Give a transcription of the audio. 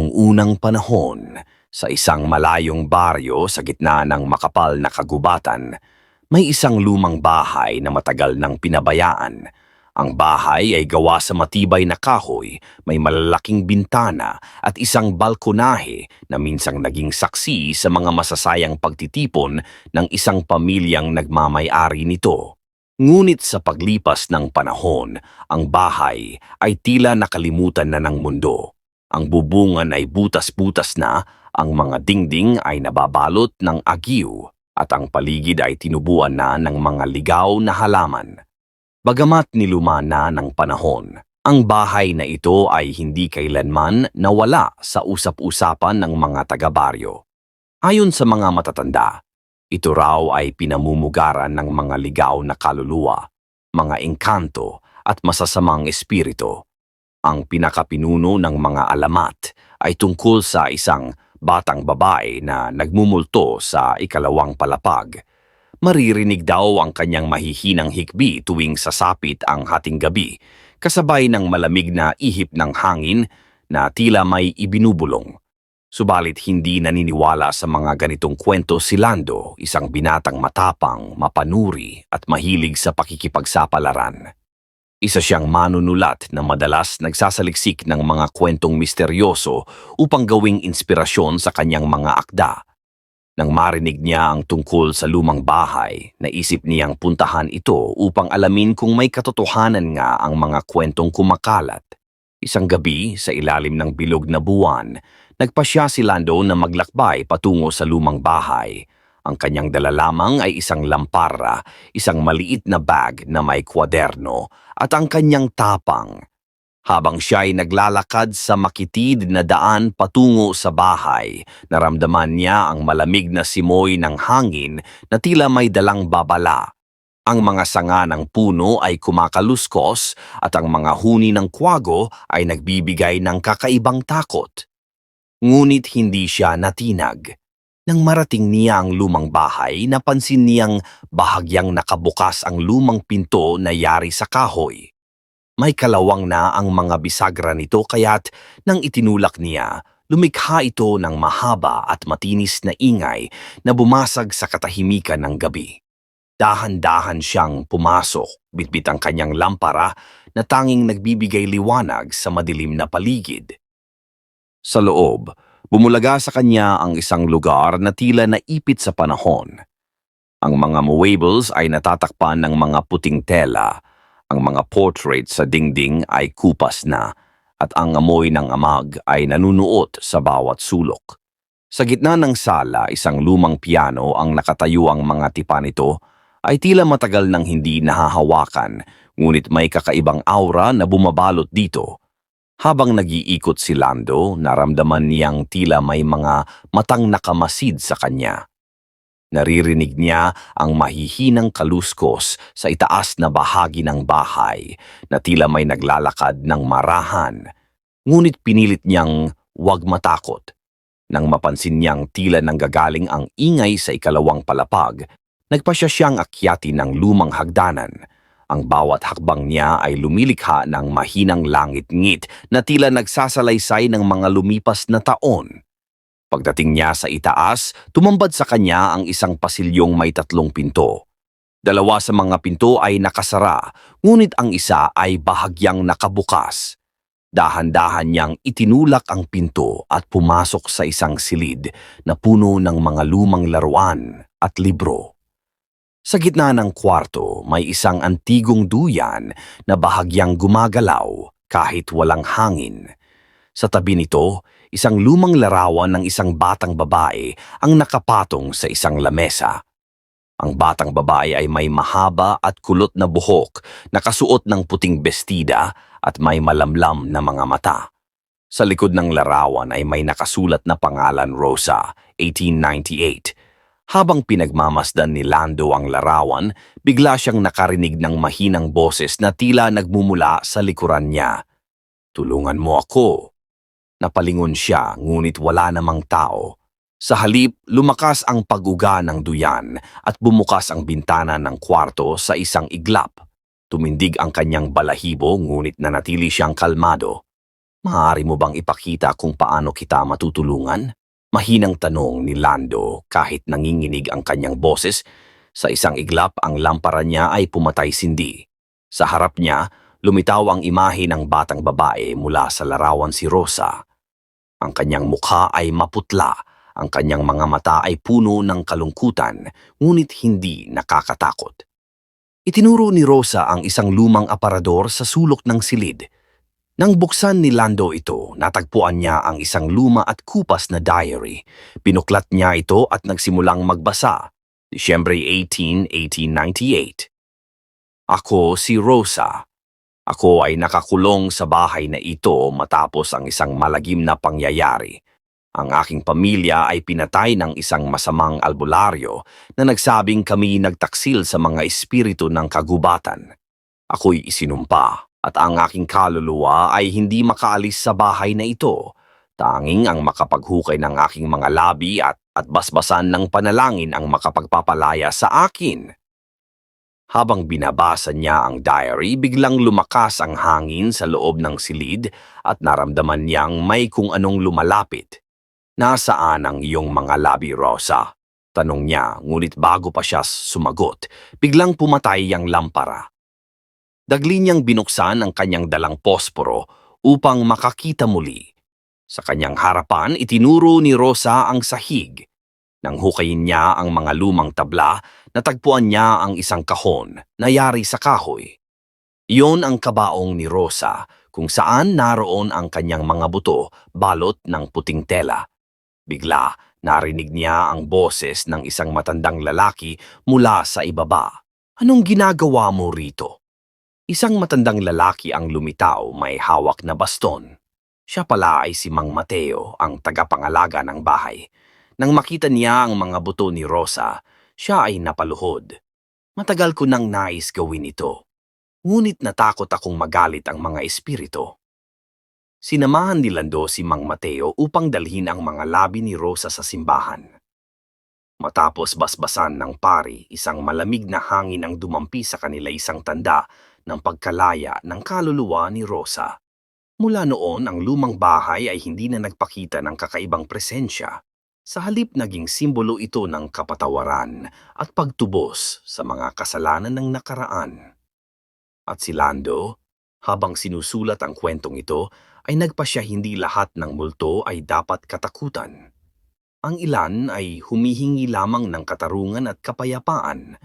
Noong unang panahon, sa isang malayong baryo sa gitna ng makapal na kagubatan, may isang lumang bahay na matagal nang pinabayaan. Ang bahay ay gawa sa matibay na kahoy, may malalaking bintana at isang balkonahe na minsang naging saksi sa mga masasayang pagtitipon ng isang pamilyang nagmamay-ari nito. Ngunit sa paglipas ng panahon, ang bahay ay tila nakalimutan na ng mundo. Ang bubungan ay butas-butas na, ang mga dingding ay nababalot ng agiw, at ang paligid ay tinubuan na ng mga ligaw na halaman. Bagamat niluma na ng panahon, ang bahay na ito ay hindi kailanman nawala sa usap-usapan ng mga taga-baryo. Ayon sa mga matatanda, ito raw ay pinamumugaran ng mga ligaw na kaluluwa, mga engkanto at masasamang espiritu. Ang pinakapinuno ng mga alamat ay tungkol sa isang batang babae na nagmumulto sa ikalawang palapag. Maririnig daw ang kanyang mahihinang hikbi tuwing sasapit ang hating gabi, kasabay ng malamig na ihip ng hangin na tila may ibinubulong. Subalit hindi naniniwala sa mga ganitong kwento si Lando, isang binatang matapang, mapanuri at mahilig sa pakikipagsapalaran. Isa siyang manunulat na madalas nagsasaliksik ng mga kwentong misteryoso upang gawing inspirasyon sa kanyang mga akda. Nang marinig niya ang tungkol sa lumang bahay, naisip niyang puntahan ito upang alamin kung may katotohanan nga ang mga kwentong kumakalat. Isang gabi, sa ilalim ng bilog na buwan, nagpasya si Lando na maglakbay patungo sa lumang bahay. Ang kanyang dala lamang ay isang lampara, isang maliit na bag na may kwaderno, at ang kanyang tapang. Habang siya ay naglalakad sa makitid na daan patungo sa bahay, naramdaman niya ang malamig na simoy ng hangin na tila may dalang babala. Ang mga sanga ng puno ay kumakaluskos at ang mga huni ng kwago ay nagbibigay ng kakaibang takot. Ngunit hindi siya natinag. Nang marating niya ang lumang bahay, napansin niyang bahagyang nakabukas ang lumang pinto na yari sa kahoy. May kalawang na ang mga bisagra nito kaya't nang itinulak niya, lumikha ito ng mahaba at matinis na ingay na bumasag sa katahimikan ng gabi. Dahan-dahan siyang pumasok, bitbit ang kanyang lampara na tanging nagbibigay liwanag sa madilim na paligid. Sa loob, Bumulaga sa kanya ang isang lugar na tila naipit sa panahon. Ang mga muebles ay natatakpan ng mga puting tela, ang mga portraits sa dingding ay kupas na, at ang amoy ng amag ay nanunuot sa bawat sulok. Sa gitna ng sala, isang lumang piano ang nakatayo ang mga tipa nito ay tila matagal nang hindi nahahawakan, ngunit may kakaibang aura na bumabalot dito. Habang nag-iikot si Lando, naramdaman niyang tila may mga matang nakamasid sa kanya. Naririnig niya ang mahihinang kaluskos sa itaas na bahagi ng bahay na tila may naglalakad ng marahan. Ngunit pinilit niyang huwag matakot. Nang mapansin niyang tila nanggagaling ang ingay sa ikalawang palapag, nagpasya siyang akyati ng lumang hagdanan ang bawat hakbang niya ay lumilikha ng mahinang langit-ngit na tila nagsasalaysay ng mga lumipas na taon. Pagdating niya sa itaas, tumambad sa kanya ang isang pasilyong may tatlong pinto. Dalawa sa mga pinto ay nakasara, ngunit ang isa ay bahagyang nakabukas. Dahan-dahan niyang itinulak ang pinto at pumasok sa isang silid na puno ng mga lumang laruan at libro. Sa gitna ng kwarto, may isang antigong duyan na bahagyang gumagalaw kahit walang hangin. Sa tabi nito, isang lumang larawan ng isang batang babae ang nakapatong sa isang lamesa. Ang batang babae ay may mahaba at kulot na buhok, nakasuot ng puting bestida at may malamlam na mga mata. Sa likod ng larawan ay may nakasulat na pangalan Rosa, 1898, habang pinagmamasdan ni Lando ang larawan, bigla siyang nakarinig ng mahinang boses na tila nagmumula sa likuran niya. Tulungan mo ako. Napalingon siya ngunit wala namang tao. Sa halip, lumakas ang paguga ng duyan at bumukas ang bintana ng kwarto sa isang iglap. Tumindig ang kanyang balahibo ngunit nanatili siyang kalmado. Maaari mo bang ipakita kung paano kita matutulungan? Mahinang tanong ni Lando kahit nanginginig ang kanyang boses. Sa isang iglap ang lampara niya ay pumatay sindi. Sa harap niya, lumitaw ang imahe ng batang babae mula sa larawan si Rosa. Ang kanyang mukha ay maputla, ang kanyang mga mata ay puno ng kalungkutan, ngunit hindi nakakatakot. Itinuro ni Rosa ang isang lumang aparador sa sulok ng silid. Nang buksan ni Lando ito, natagpuan niya ang isang luma at kupas na diary. Pinuklat niya ito at nagsimulang magbasa. Disyembre 18, 1898. Ako si Rosa. Ako ay nakakulong sa bahay na ito matapos ang isang malagim na pangyayari. Ang aking pamilya ay pinatay ng isang masamang albularyo na nagsabing kami nagtaksil sa mga espiritu ng kagubatan. Ako'y isinumpa at ang aking kaluluwa ay hindi makaalis sa bahay na ito. Tanging ang makapaghukay ng aking mga labi at, at basbasan ng panalangin ang makapagpapalaya sa akin. Habang binabasa niya ang diary, biglang lumakas ang hangin sa loob ng silid at naramdaman niyang may kung anong lumalapit. Nasaan ang iyong mga labi, Rosa? Tanong niya, ngunit bago pa siya sumagot, biglang pumatay ang lampara. Dagli niyang binuksan ang kanyang dalang posporo upang makakita muli. Sa kanyang harapan, itinuro ni Rosa ang sahig. Nang hukayin niya ang mga lumang tabla, natagpuan niya ang isang kahon na yari sa kahoy. Iyon ang kabaong ni Rosa kung saan naroon ang kanyang mga buto balot ng puting tela. Bigla, narinig niya ang boses ng isang matandang lalaki mula sa ibaba. Anong ginagawa mo rito? Isang matandang lalaki ang lumitaw may hawak na baston. Siya pala ay si Mang Mateo, ang tagapangalaga ng bahay. Nang makita niya ang mga buto ni Rosa, siya ay napaluhod. Matagal ko nang nais gawin ito. Ngunit natakot akong magalit ang mga espiritu. Sinamahan ni Lando si Mang Mateo upang dalhin ang mga labi ni Rosa sa simbahan. Matapos basbasan ng pari, isang malamig na hangin ang dumampi sa kanila isang tanda ng pagkalaya ng kaluluwa ni Rosa. Mula noon, ang lumang bahay ay hindi na nagpakita ng kakaibang presensya. Sa halip naging simbolo ito ng kapatawaran at pagtubos sa mga kasalanan ng nakaraan. At si Lando, habang sinusulat ang kwentong ito, ay nagpasya hindi lahat ng multo ay dapat katakutan. Ang ilan ay humihingi lamang ng katarungan at kapayapaan